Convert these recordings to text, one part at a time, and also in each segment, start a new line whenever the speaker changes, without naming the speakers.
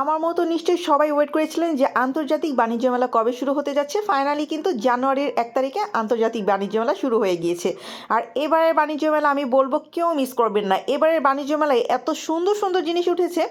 আমার মতো নিশ্চয়ই সবাই ওয়েট করেছিলেন যে আন্তর্জাতিক বাণিজ্য মেলা কবে শুরু হতে যাচ্ছে। ফাইনালি কিন্তু জানুয়ারির এক তারিখে আন্তর্জাতিক বাণিজ্য মেলা শুরু হয়ে গিয়েছে। আর এবারের বাণিজ্য মেলা আমি বলব কেউ মিস করবেন না। এবারের বাণিজ্য মেলায় এত সুন্দর সুন্দর জিনিস উঠেছে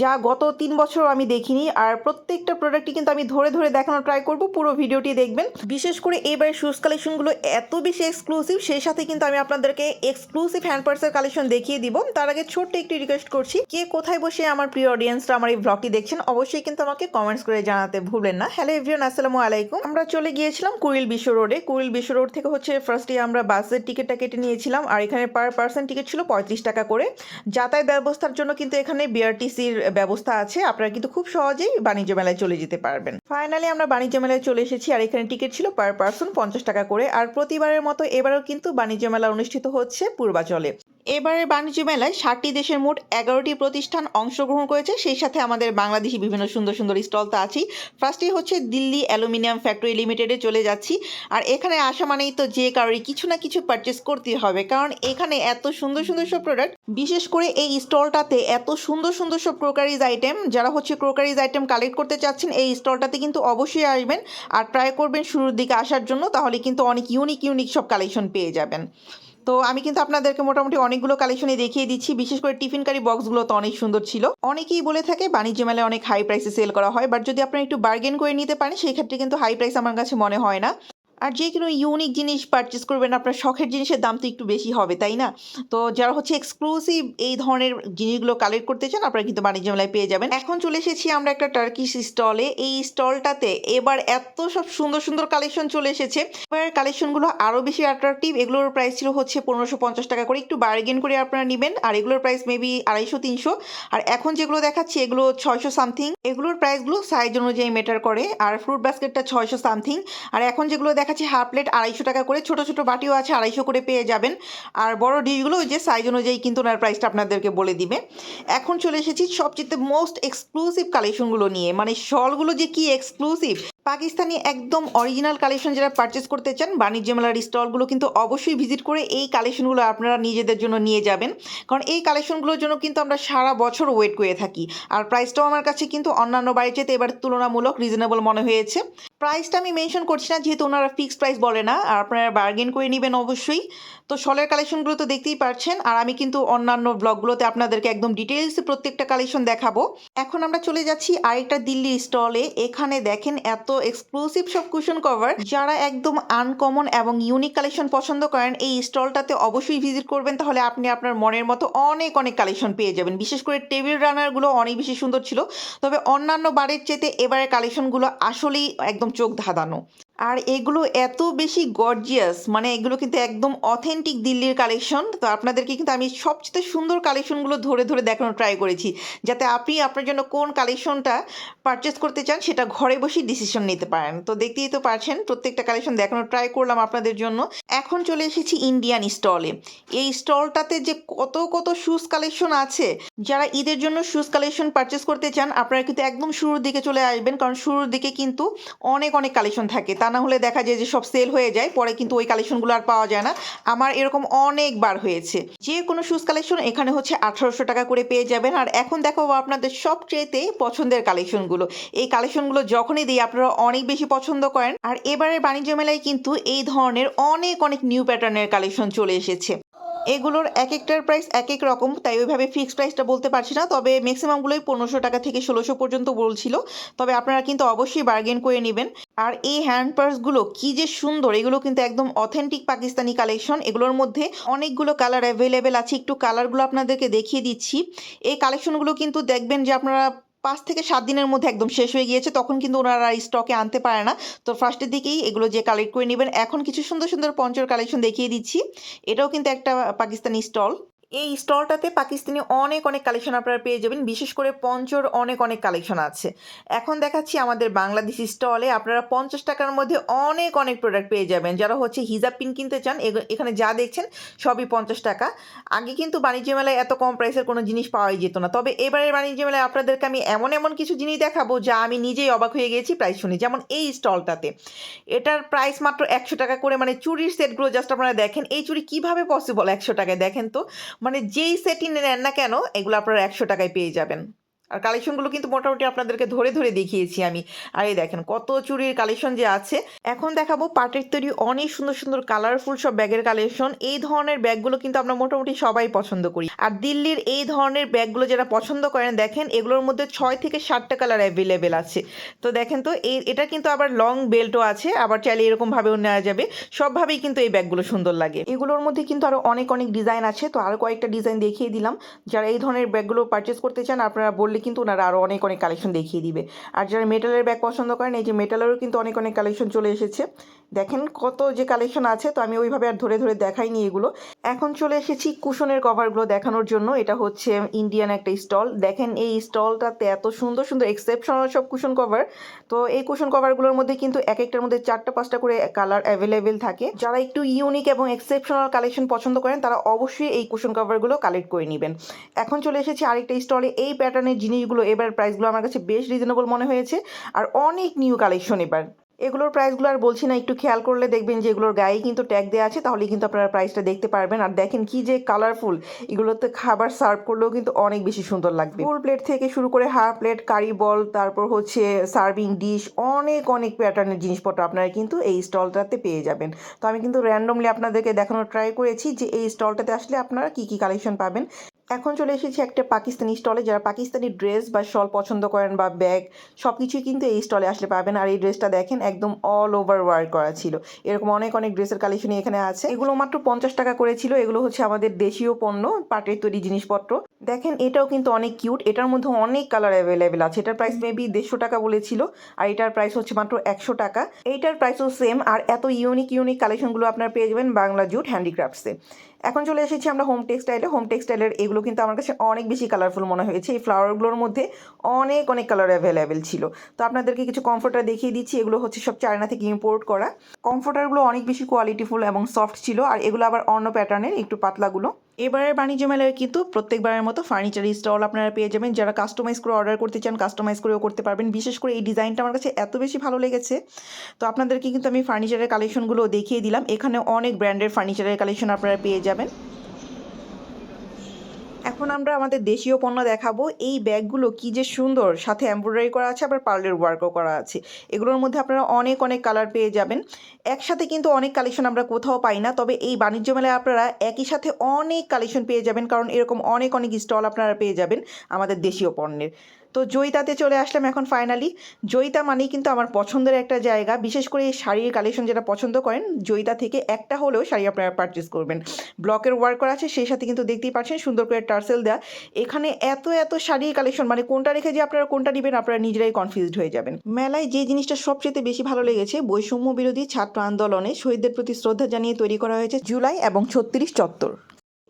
যা গত তিন বছর আমি দেখিনি। আর প্রত্যেকটা প্রোডাক্টই কিন্তু আমি ধরে ধরে দেখানোর ট্রাই করব। পুরো ভিডিওটি দেখবেন। বিশেষ করে এবারের শুজ কালেকশনগুলো এত বেশি এক্সক্লুসিভ সেই সাথে কিন্তু আমি আপনাদেরকে এক্সক্লুসিভ হ্যান্ড পার্সের কালেকশন দেখিয়ে দিব। তার আগে ছোট্ট একটি রিকোয়েস্ট করছি, কে কোথায় বসে আমার প্রিয় অডিয়েন্সরা আমার এই ব্লগটি দেখছেন, অবশ্যই কিন্তু আমাকে কমেন্টস করে জানাতে ভুলবেন না। হ্যালো এভরিওন আসসালামু আলাইকুম। আমরা চলে গিয়েছিলাম কুড়িল বিশ্ব রোডে। কুড়িল বিশ্ব রোড থেকে হচ্ছে ফার্স্টে আমরা বাসের টিকিটটা কেটে নিয়েছিলাম আর এখানে পার পার্সন টিকিট ছিল পঁয়ত্রিশ টাকা করে। যাতায়াত ব্যবস্থার জন্য কিন্তু এখানে বিআরটিসির ব্যবস্থা আছে। আপনারা কিন্তু খুব সহজেই বাণিজ্য মেলায় চলে যেতে পারবেন। ফাইনালি আমরা বাণিজ্য মেলায় চলে এসেছি আর এখানে টিকিট ছিল পার পার্সন পঞ্চাশ টাকা করে। আর প্রতিবারের মতো এবারও কিন্তু বাণিজ্য মেলা অনুষ্ঠিত হচ্ছে পূর্বাচলে। এবারের বাণিজ্য মেলায় ষাটটি দেশের মোট এগারোটি প্রতিষ্ঠান অংশগ্রহণ করেছে। সেই সাথে আমাদের বাংলাদেশি বিভিন্ন সুন্দর সুন্দর স্টল তো আছেই। ফার্স্টে হচ্ছে দিল্লি অ্যালুমিনিয়াম ফ্যাক্টরি লিমিটেডে চলে যাচ্ছি। আর এখানে আসা মানেই তো যে কারোরই কিছু না কিছু পারচেস করতে হবে। কারণ এখানে এত সুন্দর সুন্দর সব প্রোডাক্ট বিশেষ করে এই স্টলটাতে এত সুন্দর সুন্দর সব ক্রোকারিজ আইটেম যারা হচ্ছে ক্রোকারিজ আইটেম কালেক্ট করতে চাচ্ছেন, এই স্টলটাতে কিন্তু অবশ্যই আসবেন। আর ট্রাই করবেন শুরুর দিকে আসার জন্য, তাহলে কিন্তু অনেক ইউনিক ইউনিক সব কালেকশন পেয়ে যাবেন। তো আমি কিন্তু আপনাদেরকে মোটামুটি অনেকগুলো কালেকশনে দেখিয়ে দিচ্ছি। বিশেষ করে টিফিন কারি বক্সগুলো তো অনেক সুন্দর ছিল। অনেকেই বলে থাকে বাণিজ্য মেলায় অনেক হাই প্রাইসে সেল করা হয় বাট যদি আপনারা একটু বার্গেন করে নিতে পারেন, সেই ক্ষেত্রে কিন্তু হাই প্রাইস আমার কাছে মনে হয় না। আর যে কোনো ইউনিক জিনিস পারচেস করবেন, আপনার শখের জিনিসের দাম তো একটু বেশি হবে, তাই না? তো যারা হচ্ছে এক্সক্লুসিভ এই ধরনের জিনিসগুলো কালেক্ট করতে চান, আপনারা কিন্তু বাণিজ্য মেলায় পেয়ে যাবেন। এখন চলে এসেছি আমরা একটা টার্কিশ স্টলে এই স্টলটাতে এবার এত সব সুন্দর সুন্দর কালেকশন চলে এসেছে। এবার কালেকশনগুলো আরও বেশি অ্যাট্রাকটিভ এগুলোর প্রাইস ছিল হচ্ছে পনেরোশো পঞ্চাশ টাকা করে। একটু বার্গেন করে আপনারা নেবেন। আর এগুলোর প্রাইস মেবি আড়াইশো, তিনশো। আর এখন যেগুলো দেখাচ্ছি, এগুলো ছয়শো সামথিং এগুলোর প্রাইসগুলো সাইজ অনুযায়ী মেটার করে। আর ফ্রুট বাস্কেটটা ছয়শো সামথিং আর এখন যেগুলো দেখাচ্ছি হাফ প্লেট আড়াইশো টাকা করে, ছোট ছোট বাটিও আছে, আড়াইশো করে পেয়ে যাবেন। আর বড় ডিশগুলো ওই যে সাইজ অনুযায়ী কিন্তু ওনার প্রাইসটা আপনাদেরকে বলে দিবে। এখন চলে এসেছি সবচেয়ে মোস্ট এক্সক্লুসিভ কালেকশনগুলো নিয়ে। মানে শলগুলো যে কি এক্সক্লুসিভ পাকিস্তানি একদম অরিজিনাল কালেকশন যারা পারচেস করতে চান, বাণিজ্য মেলার স্টলগুলো কিন্তু অবশ্যই ভিজিট করে এই কালেকশনগুলো আপনারা নিজেদের জন্য নিয়ে যাবেন। কারণ এই কালেকশনগুলোর জন্য কিন্তু আমরা সারা বছর ওয়েট করে থাকি। আর প্রাইসটাও আমার কাছে কিন্তু অন্যান্য বাড়ির চেয়ে এবার তুলনামূলক রিজনেবল মনে হয়েছে। প্রাইসটা আমি মেনশন করছি না, যেহেতু ওনারা ফিক্সড প্রাইস বলে না, আর আপনারা বার্গেন করে নেবেন অবশ্যই। তো শলের কালেকশনগুলো তো দেখতেই পারছেন, আর আমি কিন্তু অন্যান্য ব্লগগুলোতে আপনাদেরকে একদম ডিটেলসে প্রত্যেকটা কালেকশন দেখাবো। এখন আমরা চলে যাচ্ছি আরেকটা দিল্লির স্টলে এখানে দেখেন এত এক্সক্লুসিভ সব কুশন কভার যারা একদম আনকমন এবং ইউনিক কালেকশন পছন্দ করেন, এই স্টলটাতে অবশ্যই ভিজিট করবেন, তাহলে আপনি আপনার মনের মতো অনেক অনেক কালেকশন পেয়ে যাবেন। বিশেষ করে টেবিল রানারগুলো অনেক বেশি সুন্দর ছিল, তবে অন্যান্য বারের চেতে এবারের কালেকশনগুলো আসলেই একদম চোখ ধাঁধানো। আর এগুলো এত বেশি গর্জিয়াস মানে এগুলো কিন্তু একদম অথেন্টিক দিল্লির কালেকশন তো আপনাদেরকে কিন্তু আমি সবচেয়ে সুন্দর কালেকশনগুলো ধরে ধরে দেখানোর ট্রাই করেছি, যাতে আপনি আপনার জন্য কোন কালেকশনটা পারচেস করতে চান সেটা ঘরে বসেই ডিসিশন নিতে পারেন। তো দেখতেই তো পারছেন প্রত্যেকটা কালেকশন দেখানোর ট্রাই করলাম আপনাদের জন্য। এখন চলে এসেছি ইন্ডিয়ান স্টলে এই স্টলটাতে যে কত কত শুজ কালেকশন আছে, যারা ঈদের জন্য শুজ কালেকশন পারচেস করতে চান, আপনারা কিন্তু একদম শুরুর দিকে চলে আসবেন, কারণ শুরুর দিকে কিন্তু অনেক অনেক কালেকশন থাকে। তা না হলে দেখা যায় যে সব সেল হয়ে যায়, পরে কিন্তু ওই কালেকশনগুলো আর পাওয়া যায় না। আমার এরকম অনেকবার হয়েছে। যে কোনো শুজ কালেকশন এখানে হচ্ছে আঠারোশো টাকা করে পেয়ে যাবেন। আর এখন দেখাবো আপনাদের সবচেয়েতে পছন্দের কালেকশনগুলো এই কালেকশনগুলো যখনই দিই, আপনারা অনেক বেশি পছন্দ করেন। আর এবারের বাণিজ্য মেলায় কিন্তু এই ধরনের অনেক অনেক নিউ প্যাটার্নের কালেকশন চলে এসেছে। এগুলোর এক একটার প্রাইস এক এক রকম, তাই ওইভাবে ফিক্সড প্রাইসটা বলতে পারছি না। তবে ম্যাক্সিমামগুলোই পনেরোশো টাকা থেকে ষোলোশো পর্যন্ত বলছিল। তবে আপনারা কিন্তু অবশ্যই বার্গেন করে নেবেন। আর এই হ্যান্ড পার্সগুলো কি যে সুন্দর, এগুলো কিন্তু একদম অথেন্টিক পাকিস্তানি কালেকশন এগুলোর মধ্যে অনেকগুলো কালার অ্যাভেলেবেল আছে। একটু কালারগুলো আপনাদেরকে দেখিয়ে দিচ্ছি। এই কালেকশনগুলো কিন্তু দেখবেন যে আপনারা পাঁচ থেকে সাত দিনের মধ্যে একদম শেষ হয়ে গিয়েছে, তখন কিন্তু ওনারা স্টকে আনতে পারে না। তো ফার্স্টের দিকেই এগুলো যে কালেক্ট করে নেবেন। এখন কিছু সুন্দর সুন্দর পঞ্চর কালেকশন দেখিয়ে দিচ্ছি। এটাও কিন্তু একটা পাকিস্তানি স্টল এই স্টলটাতে পাকিস্তানি অনেক অনেক কালেকশন আপনারা পেয়ে যাবেন। বিশেষ করে পঞ্চর অনেক অনেক কালেকশন আছে। এখন দেখাচ্ছি আমাদের বাংলাদেশি স্টলে আপনারা পঞ্চাশ টাকার মধ্যে অনেক অনেক প্রোডাক্ট পেয়ে যাবেন। যারা হচ্ছে হিজাব পিন কিনতে চান এখানে যা দেখছেন সবই পঞ্চাশ টাকা। আগে কিন্তু বাণিজ্য মেলায় এত কম প্রাইসের কোনো জিনিস পাওয়াই যেত না। তবে এবারের বাণিজ্য মেলায় আপনাদেরকে আমি এমন এমন কিছু জিনিস দেখাবো যা আমি নিজেই অবাক হয়ে গেছি প্রাইস শুনি। যেমন এই স্টলটাতে। এটার প্রাইস মাত্র একশো টাকা করে মানে চুরির সেটগুলো জাস্ট আপনারা দেখেন। এই চুরি কীভাবে পসিবল একশো টাকায়? দেখেন তো মানে যেই সেটই নেন না কেন এগুলো আপনারা একশো টাকায় পেয়ে যাবেন। আর কালেকশনগুলো কিন্তু মোটামুটি আপনাদেরকে ধরে ধরে দেখিয়েছি আমি। আর এই দেখেন, কত চুরির কালেকশন যে আছে। এখন দেখাবো পাটের তৈরি অনেক সুন্দর সুন্দর কালারফুল সব ব্যাগের কালেকশন। এই ধরনের ব্যাগগুলো কিন্তু আমরা মোটামুটি সবাই পছন্দ করি। আর দিল্লির এই ধরনের ব্যাগগুলো যারা পছন্দ করেন, দেখেন এগুলোর মধ্যে ছয় থেকে সাতটা কালার অ্যাভেলেবেল আছে। তো দেখেন তো, এই, এটা কিন্তু আবার লং বেল্টও আছে, আবার চাইলে এরকমভাবেও নেওয়া যাবে। সবভাবেই কিন্তু এই ব্যাগগুলো সুন্দর লাগে। এগুলোর মধ্যে কিন্তু আরও অনেক অনেক ডিজাইন আছে। তো আরও কয়েকটা ডিজাইন দেখিয়ে দিলাম। যারা এই ধরনের ব্যাগগুলো পারচেস করতে চান, আপনারা বললে কিন্তু ওনারা আরও অনেক অনেক কালেকশন দেখিয়ে দিবে। আর যারা মেটালের ব্যাগ পছন্দ করেন, এই যে মেটালেরও কিন্তু অনেক অনেক কালেকশন চলে এসেছে। দেখেন কত যে কালেকশন আছে, তো আমি ওইভাবে আর ধরে ধরে দেখাইনি এগুলো। এখন চলে এসেছি কুশনের কভারগুলো দেখানোর জন্য। এটা হচ্ছে ইন্ডিয়ান একটা স্টল দেখেন এই স্টলটাতে এত সুন্দর সুন্দর এক্সেপশনাল সব কুশন কভার তো এই কুশন কভারগুলোর মধ্যে কিন্তু এক একটার মধ্যে চারটা, পাঁচটা করে কালার অ্যাভেলেবেল থাকে। যারা একটু ইউনিক এবং এক্সেপশনাল কালেকশন পছন্দ করেন, তারা অবশ্যই এই কুশন কভারগুলো কালেক্ট করে নেবেন। এখন চলে এসেছি আরেকটা স্টলে এই প্যাটার্নের জিনিসগুলো এবার প্রাইসগুলো আমার কাছে বেশ রিজনেবল মনে হয়েছে। আর অনেক নিউ কালেকশন এবার। এগুলোর প্রাইসগুলো আর বলছি না, একটু খেয়াল করলে দেখবেন যে এগুলোর গায়ে কিন্তু ট্যাগ দেওয়া আছে তাহলে কিন্তু আপনারা প্রাইসটা দেখতে পারবেন। আর দেখেন কি যে কালারফুল এগুলোতে খাবার সার্ভ করলেও কিন্তু অনেক বেশি সুন্দর লাগবে। ফুল প্লেট থেকে শুরু করে হাফ প্লেট কারি বল তারপর হচ্ছে সার্ভিং ডিশ অনেক অনেক প্যাটার্নের জিনিসপত্র আপনারা কিন্তু এই স্টলটাতে পেয়ে যাবেন। তো আমি কিন্তু র্যান্ডমলি আপনাদেরকে দেখানোর ট্রাই করেছি যে এই স্টলটাতে আসলে আপনারা কি কি কালেকশন পাবেন। এখন চলে এসেছি একটা পাকিস্তানি স্টলে। যারা পাকিস্তানি ড্রেস বা শল পছন্দ করেন বা ব্যাগ সব কিছুই কিন্তু এই স্টলে আসলে পাবেন। আর এই ড্রেসটা দেখেন, একদম অল ওভার ওয়ার্ক করা ছিল। এরকম অনেক অনেক ড্রেসের কালেকশনই এখানে আছে। এগুলো মাত্র পঞ্চাশ টাকা করেছিল এগুলো হচ্ছে আমাদের দেশীয় পণ্য, পাটের তৈরি জিনিসপত্র। দেখেন, এটাও কিন্তু অনেক কিউট এটার মধ্যে অনেক কালার অ্যাভেলেবেল আছে। এটার প্রাইস মেবি দেড়শো টাকা বলেছিল, আর এটার প্রাইস হচ্ছে মাত্র একশো টাকা। এইটার প্রাইসও সেম আর এত ইউনিক ইউনিক কালেকশনগুলো আপনারা পেয়ে যাবেন বাংলা জুট হ্যান্ডিক্রাফটসে এখন চলে এসেছি আমরা হোম টেক্সটাইলে হোম টেক্সটাইলের এগুলো কিন্তু আমার কাছে অনেক বেশি কালারফুল মনে হয়েছে। এই ফ্লাওয়ারগুলোর মধ্যে অনেক অনেক কালার অ্যাভেলেবেল ছিল। তো আপনাদেরকে কিছু কমফোর্টার দেখিয়ে দিচ্ছি। এগুলো হচ্ছে সব চায়না থেকে ইম্পোর্ট করা। কমফোর্টারগুলো অনেক বেশি কোয়ালিটিফুল এবং সফট ছিল, আর এগুলো আবার অন্য প্যাটার্নের একটু পাতলাগুলো এবারের বাণিজ্য মেলায় কিন্তু প্রত্যেকবারের মতো ফার্নিচার স্টল আপনারা পেয়ে যাবেন। যারা কাস্টমাইজ করে অর্ডার করতে চান কাস্টমাইজ করেও করতে পারবেন। বিশেষ করে এই ডিজাইনটা আমার কাছে এত বেশি ভালো লেগেছে। তো আপনাদেরকে কিন্তু আমি ফার্নিচারের কালেকশনগুলো দেখিয়ে দিলাম। এখানে অনেক ব্র্যান্ডের ফার্নিচারের কালেকশন আপনারা পেয়ে যাবেন। এখন আমরা আমাদের দেশীয় পণ্য দেখাবো। এই ব্যাগগুলো কি যে সুন্দর। সাথে এমব্রয়ডারি করা আছে, আবার পার্লের ওয়ার্কও করা আছে। এগুলোর মধ্যে আপনারা অনেক অনেক কালার পেয়ে যাবেন। একসাথে কিন্তু অনেক কালেকশন আমরা কোথাও পাই না, তবে এই বাণিজ্য মেলায় আপনারা একই সাথে অনেক কালেকশন পেয়ে যাবেন, কারণ এরকম অনেক অনেক স্টল আপনারা পেয়ে যাবেন আমাদের দেশীয় পণ্যের। তো জয়িতাতে চলে আসলাম এখন ফাইনালি জয়িতা মানেই কিন্তু আমার পছন্দের একটা জায়গা। বিশেষ করে এই শাড়ির কালেকশন যেটা পছন্দ করেন, জয়িতা থেকে একটা হলেও শাড়ি আপনারা পারচেস করবেন। ব্লকের ওয়ার্ক করা আছে, সেই সাথে কিন্তু দেখতেই পাচ্ছেন সুন্দর করে টার্সেল দেওয়া এখানে এত এত শাড়ির কালেকশন মানে কোনটা রেখে যে আপনারা কোনটা নেবেন, আপনারা নিজেরাই কনফিউজড হয়ে যাবেন। মেলায় যে জিনিসটা সবচেয়ে বেশি ভালো লেগেছে বৈষম্য বিরোধী ছাত্র আন্দোলনে শহীদদের প্রতি শ্রদ্ধা জানিয়ে তৈরি করা হয়েছে জুলাই এবং ছত্রিশ চত্বর।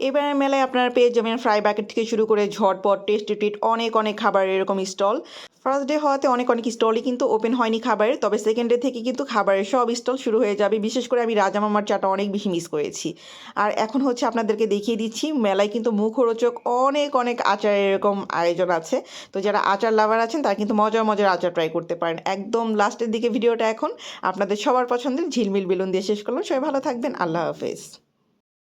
এবারে মেলায় আপনারা পেয়ে যাবেন ফ্রাই ব্যাকেট থেকে শুরু করে ঝটপট টেস্ট ট্রিট অনেক অনেক খাবার এরকম স্টল ফার্স্ট ডে হওয়াতে অনেক অনেক স্টলই কিন্তু ওপেন হয়নি খাবারের, তবে সেকেন্ড ডে থেকে কিন্তু খাবারের সব স্টল শুরু হয়ে যাবে। বিশেষ করে আমি রাজামামার চাটা অনেক বেশি মিস করেছি। আর এখন হচ্ছে আপনাদেরকে দেখিয়ে দিচ্ছি, মেলায় কিন্তু মুখরোচক অনেক অনেক আচারের এরকম আয়োজন আছে। তো যারা আচার লাভার আছেন, তারা কিন্তু মজার মজার আচার ট্রাই করতে পারেন। একদম লাস্টের দিকে ভিডিওটা এখন। আপনাদের সবার পছন্দের ঝিলমিল বেলুন দিয়ে শেষ করলাম। সবাই ভালো থাকবেন। আল্লাহ হাফেজ।